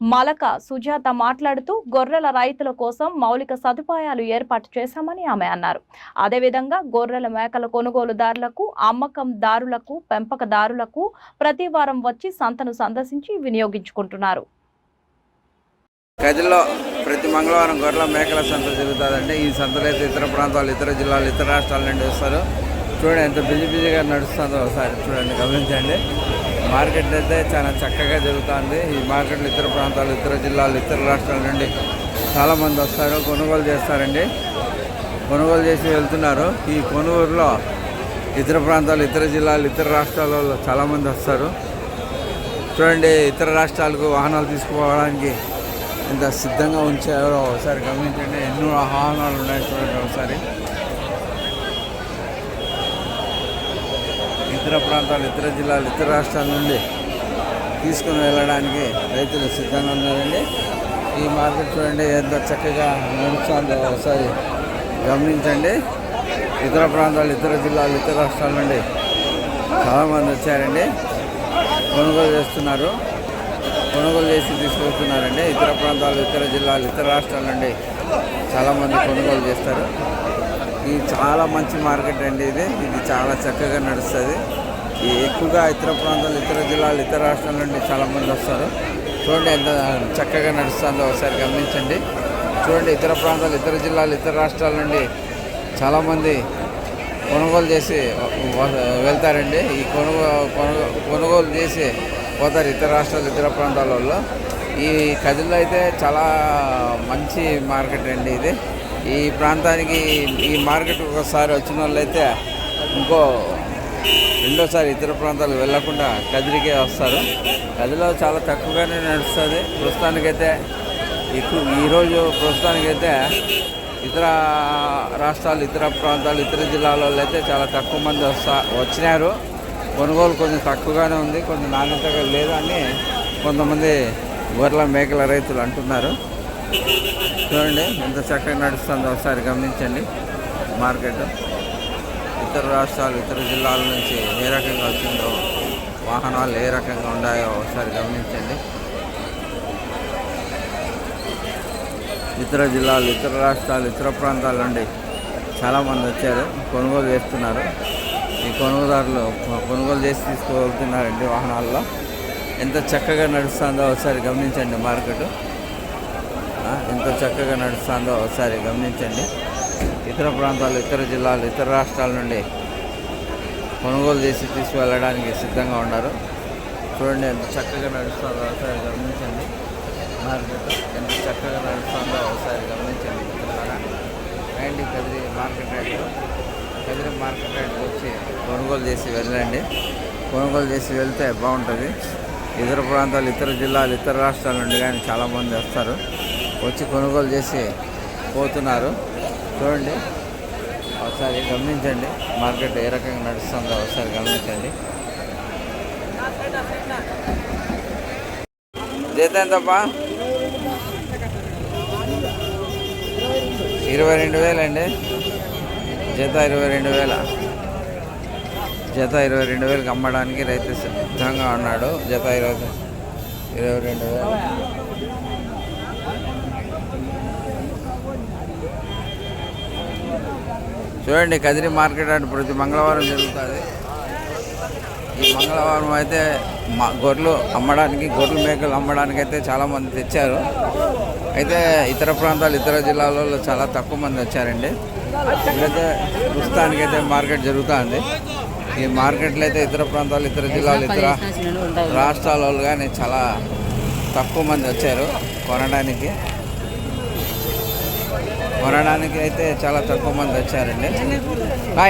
Malaka Sujatha మాట్లాడుతూ గొర్రెల రైతుల కోసం మౌలిక సదుపాయాలు ఏర్పాటు చేశామని ఆమె అన్నారు. అదేవిధంగా గొర్రెల మేకల కొనుగోలుదారులకు అమ్మకందారులకు పెంపకదారులకు ప్రతి వారం వచ్చి సంతను సందర్శించి వినియోగించుకుంటున్నారు. గదిలో ప్రతి మంగళవారం గొర్రెల మేకల సంత జరుగుతుందండి. ఈ సంతలో అయితే ఇతర ప్రాంతాలు ఇతర జిల్లాలు ఇతర రాష్ట్రాల నుండి వస్తారు. చూడండి ఎంత బిజీ బిజీగా నడుస్తుందో ఒకసారి చూడండి గమనించండి. మార్కెట్ అయితే చాలా చక్కగా జరుగుతుంది. ఈ మార్కెట్లో ఇతర ప్రాంతాలు ఇతర జిల్లాలు ఇతర రాష్ట్రాల నుండి చాలామంది వస్తారు కొనుగోలు చేస్తారండి. కొనుగోలు చేసి వెళ్తున్నారు. ఈ కొనుగోలులో ఇతర ప్రాంతాలు ఇతర జిల్లాలు ఇతర రాష్ట్రాల వాళ్ళు చాలామంది వస్తారు. చూడండి ఇతర రాష్ట్రాలకు వాహనాలు తీసుకుపోవడానికి ఎంత సిద్ధంగా ఉంచారో ఒకసారి గమనించండి. ఎన్నో వాహనాలు ఉన్నాయి చూడండి ఒకసారి. ఇతర ప్రాంతాలు ఇతర జిల్లాలు ఇతర రాష్ట్రాల నుండి తీసుకుని వెళ్ళడానికి రైతులు సిద్ధంగా ఉన్నారండి. ఈ మార్కెట్ చూడండి ఎంత చక్కగా నడుస్తుందో. ఒకసారి గమనించండి. ఇతర ప్రాంతాలు ఇతర జిల్లాలు ఇతర రాష్ట్రాల నుండి చాలామంది వచ్చారండి. కొనుగోలు చేస్తున్నారు. కొనుగోలు చేసి తీసుకొస్తున్నారండి ఇతర ప్రాంతాలు ఇతర జిల్లాలు ఇతర రాష్ట్రాల నుండి చాలామంది కొనుగోలు చేస్తారు. ఇది చాలా మంచి మార్కెట్ అండి ఇది. ఇది చాలా చక్కగా నడుస్తుంది. ఎక్కువగా ఇతర ప్రాంతాలు ఇతర జిల్లాలు ఇతర రాష్ట్రాల నుండి చాలామంది వస్తారు. చూడండి ఎంత చక్కగా నడుస్తుందో ఒకసారి గమనించండి. చూడండి ఇతర ప్రాంతాలు ఇతర జిల్లాలు ఇతర రాష్ట్రాల నుండి చాలామంది కొనుగోలు చేసి వెళ్తారండి. ఈ కొనుగోలు కొనుగోలు చేసి పోతారు ఇతర రాష్ట్రాలు ఇతర ప్రాంతాలలో ఈ కదిలో అయితే చాలా మంచి మార్కెట్ అండి ఇది. ఈ ప్రాంతానికి ఈ మార్కెట్ ఒకసారి వచ్చిన వాళ్ళు అయితే ఇంకో రెండోసారి ఇతర ప్రాంతాలు వెళ్ళకుండా కదిరికే వస్తారు. కదిలో చాలా తక్కువగానే నడుస్తుంది. ప్రస్తుతానికైతే ఎక్కువ ఈరోజు ప్రస్తుతానికైతే ఇతర రాష్ట్రాలు ఇతర ప్రాంతాలు ఇతర జిల్లాలలో అయితే చాలా తక్కువ మంది వస్తా వచ్చినారు. కొనుగోలు కొంచెం తక్కువగానే ఉంది. కొంచెం నాణ్యతగా లేదని అని కొంతమంది గొర్రెల మేకల రైతులు అంటున్నారు. చూడండి ఎంత చక్కగా నడుస్తుందో ఒకసారి గమనించండి మార్కెట్. ఇతర రాష్ట్రాలు ఇతర జిల్లాల నుంచి ఏ రకంగా వచ్చిందో వాహనాలు ఏ రకంగా ఉన్నాయో ఒకసారి గమనించండి. ఇతర జిల్లాలు ఇతర రాష్ట్రాలు ఇతర ప్రాంతాల నుండి చాలామంది వచ్చారు కొనుగోలు చేస్తున్నారు. ఈ కొనుగోదారులు కొనుగోలు చేసి తీసుకువెళ్తున్నారండి వాహనాల్లో. ఎంత చక్కగా నడుస్తుందో ఒకసారి గమనించండి మార్కెట్. ఎంత చక్కగా నడుస్తుందో ఒకసారి గమనించండి. ఇతర ప్రాంతాలు ఇతర జిల్లాలు ఇతర రాష్ట్రాల నుండి కొనుగోలు చేసి తీసుకువెళ్ళడానికి సిద్ధంగా ఉన్నారు. చూడండి ఎంత చక్కగా నడుస్తుందో ఒకసారి గమనించండి. మార్కెట్ ఎంత చక్కగా నడుస్తుందో ఒకసారి గమనించండి మిత్రులారా. రండి Kadiri market rate Kadiri market రేట్కి వచ్చి కొనుగోలు చేసి వెళ్ళండి. కొనుగోలు చేసి వెళ్తే బాగుంటుంది. ఇతర ప్రాంతాలు ఇతర జిల్లాలు ఇతర రాష్ట్రాల నుండి కానీ చాలామంది వస్తారు. వచ్చి కొనుగోలు చేసి పోతున్నారు. చూడండి. ఒకసారి గమనించండి. మార్కెట్ ఏ రకంగా నడుస్తుందో ఒకసారి గమనించండి. జీతం ఎంతప్పా ఇరవై రెండు వేలండి జత ఇరవై రెండు వేల? జత ఇరవై రెండు వేలకు అమ్మడానికి రైతు సిద్ధంగా ఉన్నాడు. జత ఇరవై ఇరవై రెండు వేల. చూడండి కదిరి మార్కెట్ అంటే ప్రతి మంగళవారం జరుగుతుంది. ఈ మంగళవారం అయితే మా గొర్రెలు అమ్మడానికి గొర్రెలు మేకలు అమ్మడానికి అయితే చాలామంది తెచ్చారు. అయితే ఇతర ప్రాంతాలు ఇతర జిల్లాలలో చాలా తక్కువ మంది వచ్చారండి. ఇప్పుడైతే ప్రస్తుతానికి అయితే మార్కెట్ జరుగుతుంది. ఈ మార్కెట్లో అయితే ఇతర ప్రాంతాలు ఇతర జిల్లాలు ఇతర రాష్ట్రాల వాళ్ళు కానీ చాలా తక్కువ మంది వచ్చారు కొనడానికి. కొనడానికి అయితే చాలా తక్కువ మంది వచ్చారండి.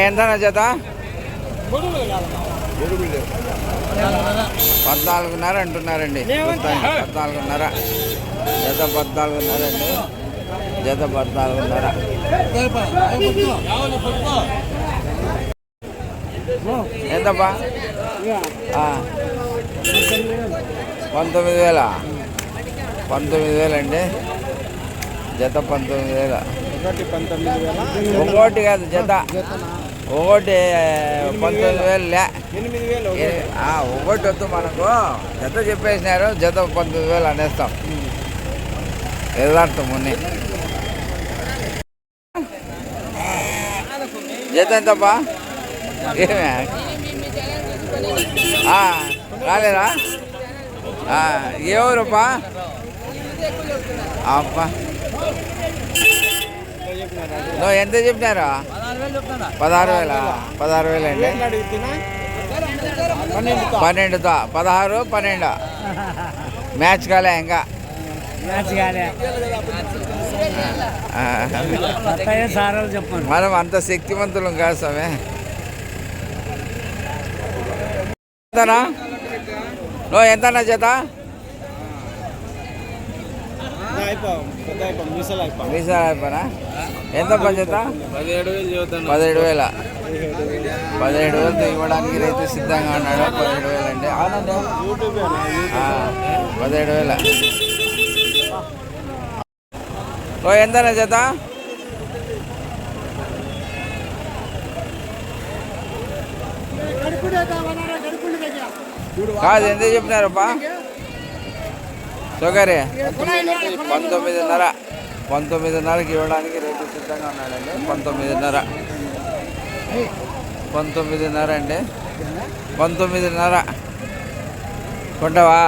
ఎంత జత? పద్నాలుగున్నర అంటున్నారండి. పద్నాలుగున్నర. జత పద్నాలుగున్నర అండి. జత పద్నాలుగున్నర. ఎంతప్పా పంతొమ్మిది వేల. పంతొమ్మిది వేలండి. జత పంతొమ్మిది వేల. ఒకటి పంతొమ్మిది వేల? ఒకటి కాదు జత. ఒకటి పంతొమ్మిది వేలు లే ఎనిమిది వేలు ఒకటి. వద్దు మనకు. జత చెప్పేసినారు జత పంతొమ్మిది వేలు అనేస్తాం. యథార్థం మున్ని. జత ఎంతప్పా? ఏమే? ఆ, రాలేదా? ఆ, ఏ ఊరప్పా? అప్పా నువ్వు ఎంత చెప్పినారు? పదహారు వేల? పదహారు వేలు అండి. పన్నెండుతో. పదహారు పన్నెండు. మ్యాచ్ కాలే ఇంకా. మనం అంత శక్తివంతులం కాదు స్వామి. నువ్వు ఎంతనా చేత మీసాలు అయిపోయాం అయిపోయినా ఎంత బడ్జెట్? పదిహేడు వేలు. పదిహేడు వేల పదిహేడు వేలు ఇవ్వడానికి రైతు సిద్ధంగా ఉన్నాడు. పదిహేడు వేలు అండి అవునండి యూట్యూబ్ పదిహేడు వేల. ఓ ఎంతనా చేత కాదు ఎంత చెప్పినారప్పా? సోకరే పంతొమ్మిదిన్నర. పంతొమ్మిదిన్నరకి ఇవ్వడానికి రేపు సిద్ధంగా ఉన్నాడండి. పంతొమ్మిదిన్నర. పంతొమ్మిదిన్నర అండి. పంతొమ్మిదిన్నర. కొంటావా?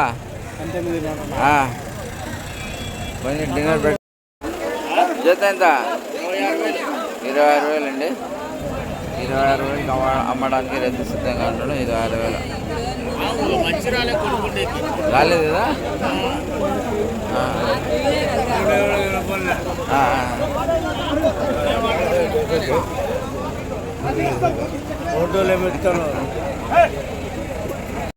కొంచెం డిన్నర్ పెట్ జత ఎంత? ఇరవై ఆరు వేలు అండి. ఇరవై ఆరు వేలు అమ్మడానికి రైతు సిద్ధంగా ఉంటాడు ఇరవై ఆరు వేలు. రాలేదు కదా ఆ. ఆ, ఆ. ఫోటోలు పెడతాను